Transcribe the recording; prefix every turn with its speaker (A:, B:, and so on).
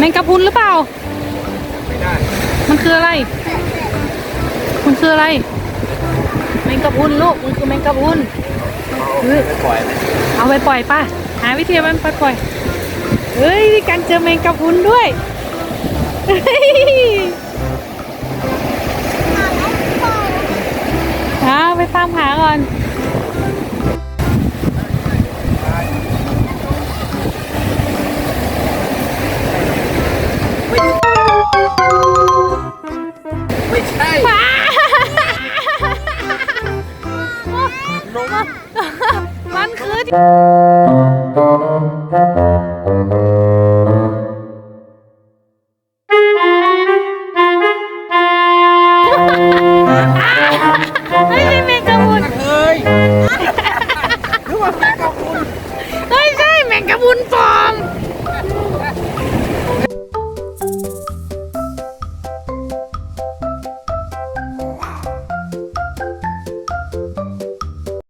A: มงกะพรุนหรือเปล่า
B: ไม่ได้
A: มันคืออะไร มันคืออะไร แมงกะพรุนลูก มันคือแมงกะพรุนเฮ้ย
B: ไม่ปล่อยเลย
A: เอาไปปล่อยป่ะ หาวิธีเอามันไปปล่อย เฮ้ยพี่กันเจอแมงกะพรุนด้วยเฮ้ยเอาไปตามหาก่อน
B: ไม่ใช่
A: มันคือที่ไม่ใช่แมงกะพรุน
B: เฮ้ยนึกว่าแมงกะพรุน
A: ไม่ใช่แมงกะพรุนปลอม